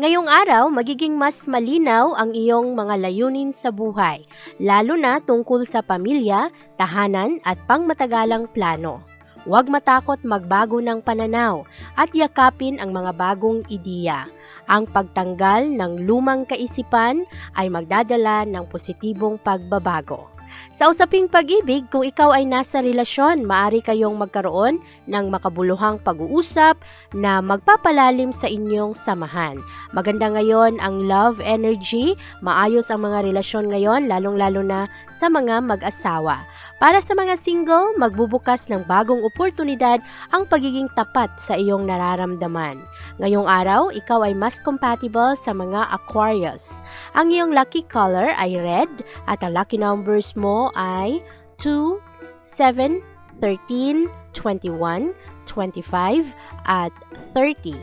Ngayong araw, magiging mas malinaw ang iyong mga layunin sa buhay, lalo na tungkol sa pamilya, tahanan at pangmatagalang plano. Huwag matakot magbago ng pananaw at yakapin ang mga bagong ideya. Ang pagtanggal ng lumang kaisipan ay magdadala ng positibong pagbabago. Sa usaping pag-ibig, kung ikaw ay nasa relasyon, maari kayong magkaroon ng makabuluhang pag-uusap na magpapalalim sa inyong samahan. Maganda ngayon ang love energy, maayos ang mga relasyon ngayon, lalong-lalo na sa mga mag-asawa. Para sa mga single, magbubukas ng bagong oportunidad ang pagiging tapat sa iyong nararamdaman. Ngayong araw, ikaw ay mas compatible sa mga Aquarius. Ang iyong lucky color ay red at ang lucky numbers mo ay 2, 7, 13, 21, 25 at 30.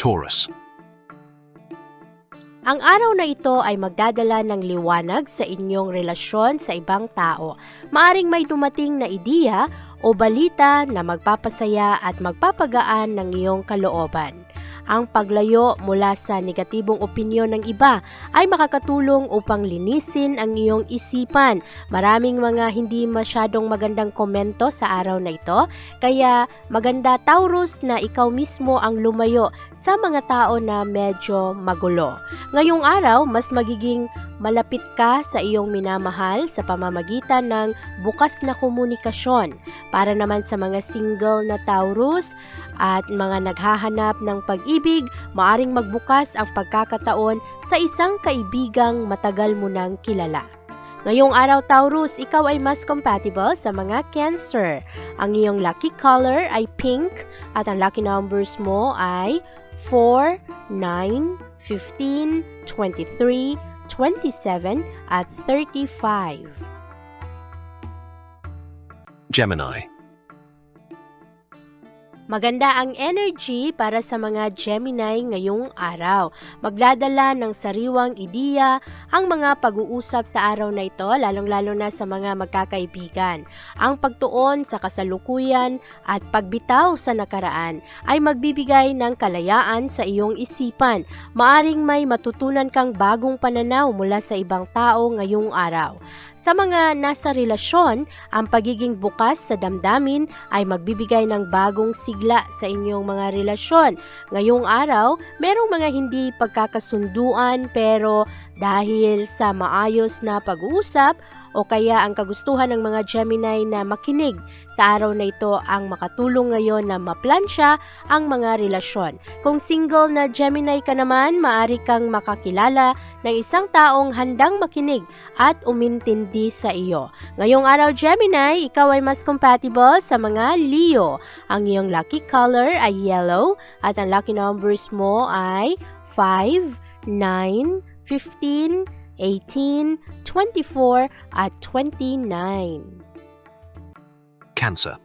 Taurus. Ang araw na ito ay magdadala ng liwanag sa inyong relasyon sa ibang tao. Maaring may dumating na ideya o balita na magpapasaya at magpapagaan ng iyong kalooban. Ang paglayo mula sa negatibong opinyon ng iba ay makakatulong upang linisin ang iyong isipan. Maraming mga hindi masyadong magandang komento sa araw na ito, kaya maganda Taurus na ikaw mismo ang lumayo sa mga tao na medyo magulo. Ngayong araw, mas magiging malapit ka sa iyong minamahal sa pamamagitan ng bukas na komunikasyon. Para naman sa mga single na Taurus at mga naghahanap ng pag-ibig, maaring magbukas ang pagkakataon sa isang kaibigang matagal mo nang kilala. Ngayong araw Taurus, ikaw ay mas compatible sa mga Cancer. Ang iyong lucky color ay pink at ang lucky numbers mo ay 4, 9, 15, 23, 27 at 35. Gemini. Maganda ang energy para sa mga Gemini ngayong araw. Magdadala ng sariwang ideya ang mga pag-uusap sa araw na ito, lalong-lalo na sa mga magkakaibigan. Ang pagtuon sa kasalukuyan at pagbitaw sa nakaraan ay magbibigay ng kalayaan sa iyong isipan. Maaring may matutunan kang bagong pananaw mula sa ibang tao ngayong araw. Sa mga nasa relasyon, ang pagiging bukas sa damdamin ay magbibigay ng bagong sigla sa inyong mga relasyon. Ngayong araw, merong mga hindi pagkakasunduan pero dahil sa maayos na pag-uusap o kaya ang kagustuhan ng mga Gemini na makinig sa araw na ito ang makatulong ngayon na maplansya ang mga relasyon. Kung single na Gemini ka naman, maari kang makakilala ng isang taong handang makinig at umintindi sa iyo. Ngayong araw Gemini, ikaw ay mas compatible sa mga Leo. Ang iyong lucky color ay yellow at ang lucky numbers mo ay 5, 9, 15, 18, 24 at 29. Cancer.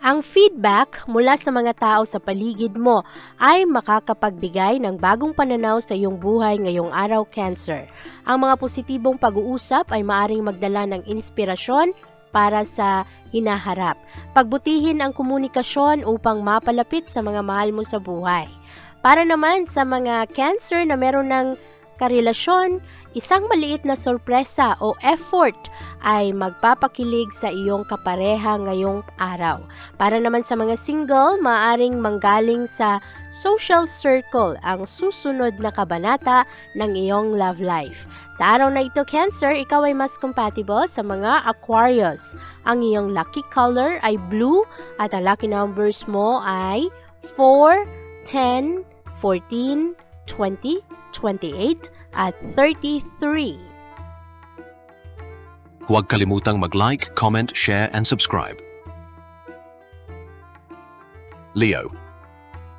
Ang feedback mula sa mga tao sa paligid mo ay makakapagbigay ng bagong pananaw sa iyong buhay ngayong araw Cancer. Ang mga positibong pag-uusap ay maaring magdala ng inspirasyon para sa hinaharap. Pagbutihin ang komunikasyon upang mapalapit sa mga mahal mo sa buhay. Para naman sa mga Cancer na meron ng karelasyon, isang maliit na sorpresa o effort ay magpapakilig sa iyong kapareha ngayong araw. Para naman sa mga single, maaring manggaling sa social circle ang susunod na kabanata ng iyong love life. Sa araw na ito, Cancer, ikaw ay mas compatible sa mga Aquarius. Ang iyong lucky color ay blue at ang lucky numbers mo ay 4, 10, 14, 20, 28 at 33. Huwag kalimutang mag-like, comment, share, and subscribe. Leo.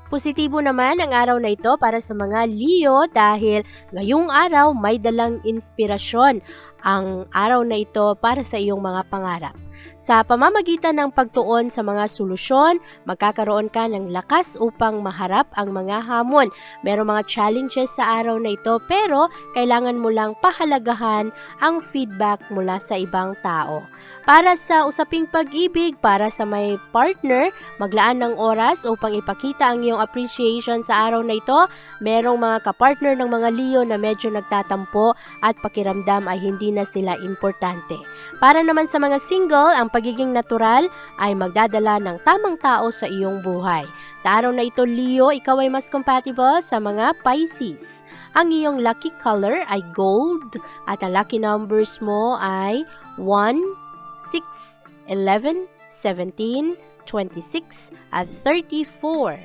Positibo naman ang araw na ito para sa mga Leo dahil ngayong araw may dalang inspirasyon ang araw na ito para sa iyong mga pangarap. Sa pamamagitan ng pagtuon sa mga solusyon, magkakaroon ka ng lakas upang maharap ang mga hamon. Merong mga challenges sa araw na ito pero kailangan mo lang pahalagahan ang feedback mula sa ibang tao. Para sa usaping pag-ibig, para sa may partner, maglaan ng oras upang ipakita ang iyong appreciation sa araw na ito. Merong mga kapartner ng mga Leo na medyo nagtatampo at pakiramdam ay hindi na sila importante. Para naman sa mga single, ang pagiging natural ay magdadala ng tamang tao sa iyong buhay. Sa araw na ito, Leo, ikaw ay mas compatible sa mga Pisces. Ang iyong lucky color ay gold at ang lucky numbers mo ay 1, 6, 11, 17, 26, at 34.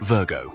Virgo.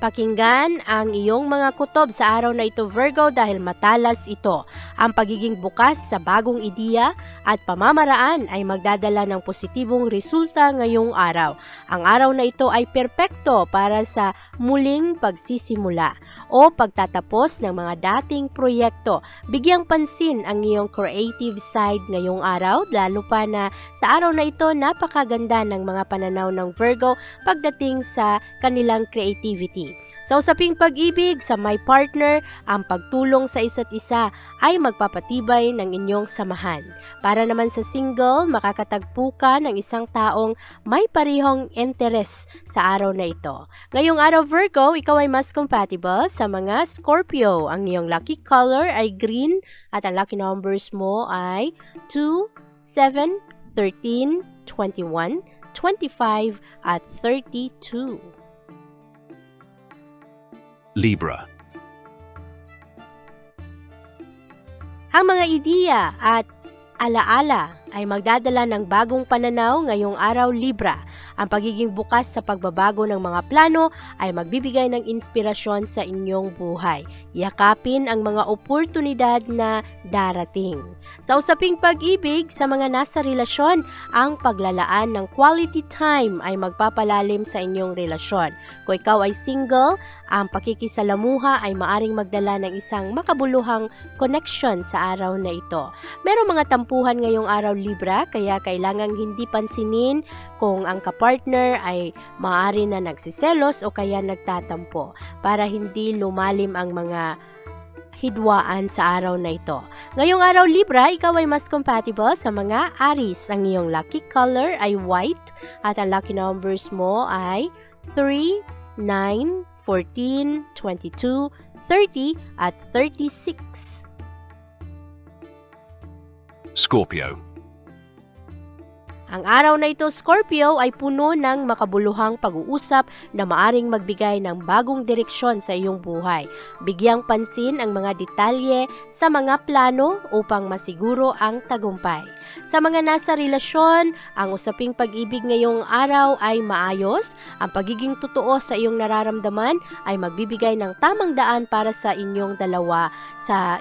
Pakinggan ang iyong mga kutob sa araw na ito Virgo dahil matalas ito. Ang pagiging bukas sa bagong ideya at pamamaraan ay magdadala ng positibong resulta ngayong araw. Ang araw na ito ay perpekto para sa muling pagsisimula o pagtatapos ng mga dating proyekto. Bigyang pansin ang iyong creative side ngayong araw lalo pa na sa araw na ito napakaganda ng mga pananaw ng Virgo pagdating sa kanilang creativity. Sa usaping pag-ibig sa my partner, ang pagtulong sa isa't isa ay magpapatibay ng inyong samahan. Para naman sa single, makakatagpo ka ng isang taong may parihong interes sa araw na ito. Ngayong araw Virgo, ikaw ay mas compatible sa mga Scorpio. Ang iyong lucky color ay green at ang lucky numbers mo ay 2, 7, 13, 21, 25 at 32. Libra. Ang mga ideya at alaala ay magdadala ng bagong pananaw ngayong araw Libra. Ang pagiging bukas sa pagbabago ng mga plano ay magbibigay ng inspirasyon sa inyong buhay. Yakapin ang mga oportunidad na darating. Sa usaping pag-ibig sa mga nasa relasyon, ang paglalaan ng quality time ay magpapalalim sa inyong relasyon. Kung ikaw ay single, ang pakikisalamuha ay maaring magdala ng isang makabuluhang connection sa araw na ito. Merong mga tampuhan ngayong araw Libra, kaya kailangang hindi pansinin kung ang kapartner ay maaari na nagsiselos o kaya nagtatampo para hindi lumalim ang mga hidwaan sa araw na ito. Ngayong araw Libra, ikaw ay mas compatible sa mga Aries. Ang iyong lucky color ay white at ang lucky numbers mo ay 3, 9, 14, 22, 30 at 36. Scorpio. Ang araw na ito, Scorpio, ay puno ng makabuluhang pag-uusap na maaring magbigay ng bagong direksyon sa iyong buhay. Bigyang pansin ang mga detalye sa mga plano upang masiguro ang tagumpay. Sa mga nasa relasyon, ang usaping pag-ibig ngayong araw ay maayos. Ang pagiging totoo sa iyong nararamdaman ay magbibigay ng tamang daan para sa inyong dalawa sa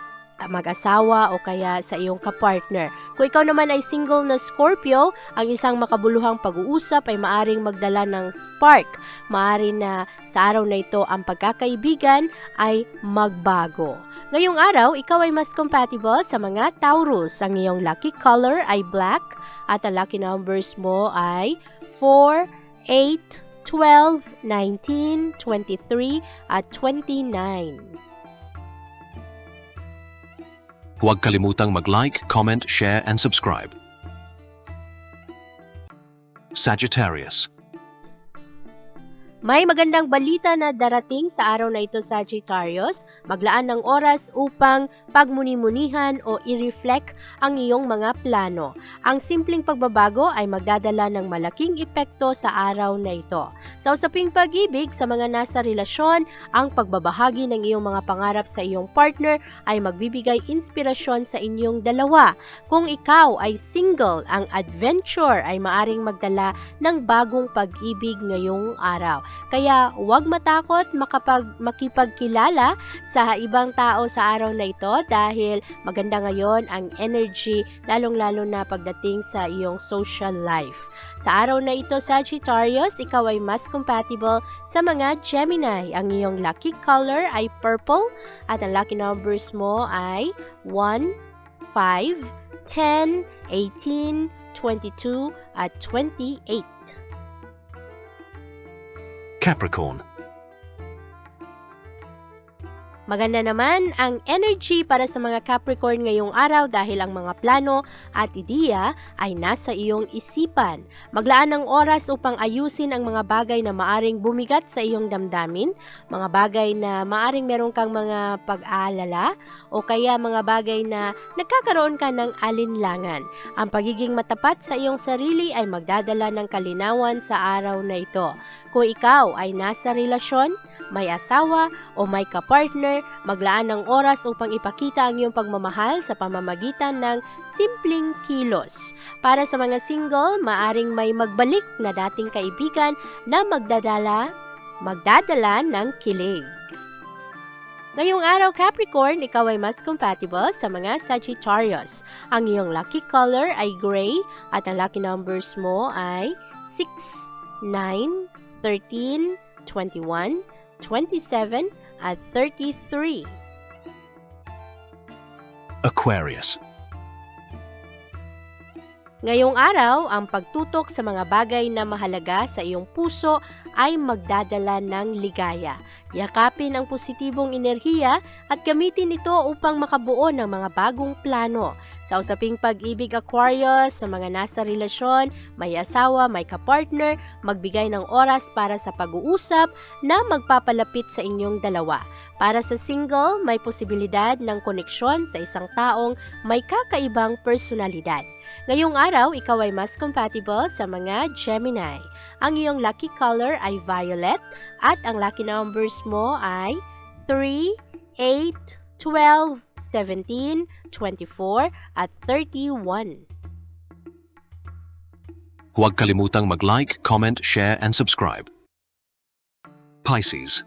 mag-asawa o kaya sa iyong kapartner. Kung ikaw naman ay single na Scorpio, ang isang makabuluhang pag-uusap ay maaring magdala ng spark. Maari na sa araw na ito ang pagkakaibigan ay magbago. Ngayong araw, ikaw ay mas compatible sa mga Taurus. Ang iyong lucky color ay black at ang lucky numbers mo ay 4, 8, 12, 19, 23 at 29. Huwag kalimutang mag-like, comment, share, and subscribe. Sagittarius. May magandang balita na darating sa araw na ito Sagittarius. Maglaan ng oras upang pagmuni-munihan o i-reflect ang iyong mga plano. Ang simpleng pagbabago ay magdadala ng malaking epekto sa araw na ito. Sa usaping pag-ibig sa mga nasa relasyon, ang pagbabahagi ng iyong mga pangarap sa iyong partner ay magbibigay inspirasyon sa inyong dalawa. Kung ikaw ay single, ang adventure ay maaring magdala ng bagong pag-ibig ngayong araw. Kaya huwag matakot makapag makipagkilala sa ibang tao sa araw na ito dahil maganda ngayon ang energy lalong-lalo na pagdating sa iyong social life. Sa araw na ito Sagittarius, ikaw ay mas compatible sa mga Gemini. Ang iyong lucky color ay purple at ang lucky numbers mo ay 1, 5, 10, 18, 22 at 28. Capricorn. Maganda naman ang energy para sa mga Capricorn ngayong araw dahil ang mga plano at ideya ay nasa iyong isipan. Maglaan ng oras upang ayusin ang mga bagay na maaring bumigat sa iyong damdamin, mga bagay na maaring meron kang mga pag-aalala o kaya mga bagay na nagkakaroon ka ng alinlangan. Ang pagiging matapat sa iyong sarili ay magdadala ng kalinawan sa araw na ito. Kung ikaw ay nasa relasyon, may asawa o may kapartner, maglaan ng oras upang ipakita ang iyong pagmamahal sa pamamagitan ng simpleng kilos. Para sa mga single, maaring may magbalik na dating kaibigan na magdadala, magdadala ng kilig. Ngayong araw Capricorn, ikaw ay mas compatible sa mga Sagittarius. Ang iyong lucky color ay gray at ang lucky numbers mo ay 6, 9, 13, 21, 27 at 33. Aquarius. Ngayong araw, ang pagtutok sa mga bagay na mahalaga sa iyong puso ay magdadala ng ligaya. Yakapin ang positibong enerhiya at gamitin ito upang makabuo ng mga bagong plano. Sa usaping pag-ibig Aquarius, sa mga nasa relasyon, may asawa, may kapartner, magbigay ng oras para sa pag-uusap na magpapalapit sa inyong dalawa. Para sa single, may posibilidad ng koneksyon sa isang taong may kakaibang personalidad. Ngayong araw, ikaw ay mas compatible sa mga Gemini. Ang iyong lucky color ay violet at ang lucky numbers mo ay 3, 8, 12, 17, 24 at 31. Huwag kalimutang mag-like, comment, share, and subscribe. Pisces.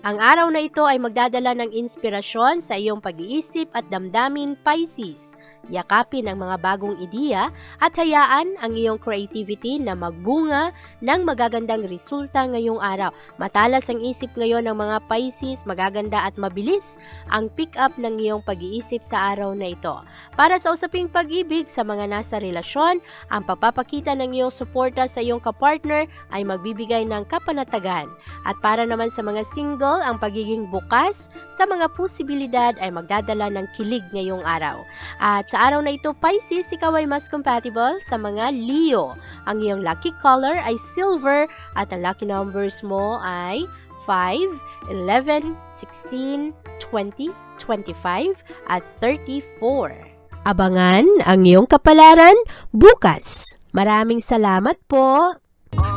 Ang araw na ito ay magdadala ng inspirasyon sa iyong pag-iisip at damdamin Pisces. Yakapin ang mga bagong ideya at hayaan ang iyong creativity na magbunga ng magagandang resulta ngayong araw. Matalas ang isip ngayon ng mga Pisces, magaganda at mabilis ang pick up ng iyong pag-iisip sa araw na ito. Para sa usaping pag-ibig sa mga nasa relasyon, ang pagpapakita ng iyong suporta sa iyong kapartner ay magbibigay ng kapanatagan. At para naman sa mga single, ang pagiging bukas sa mga posibilidad ay magdadala ng kilig ngayong araw. At sa araw na ito, Pisces, ikaw ay mas compatible sa mga Leo. Ang iyong lucky color ay silver at ang lucky numbers mo ay 5, 11, 16, 20, 25 at 34. Abangan ang iyong kapalaran bukas. Maraming salamat po.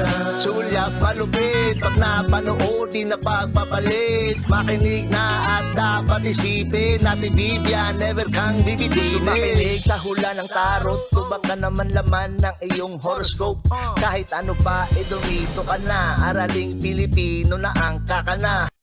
Una Sulyak malupit Pag napanood di na pagpapalit Makinig na at dapat isipin Ate Vivian, never kang bibitinin makinig sa hula ng tarot Tubak ka naman laman ng iyong horoscope. Kahit ano pa, eh dumito ka na. Araling Pilipino na ang kakana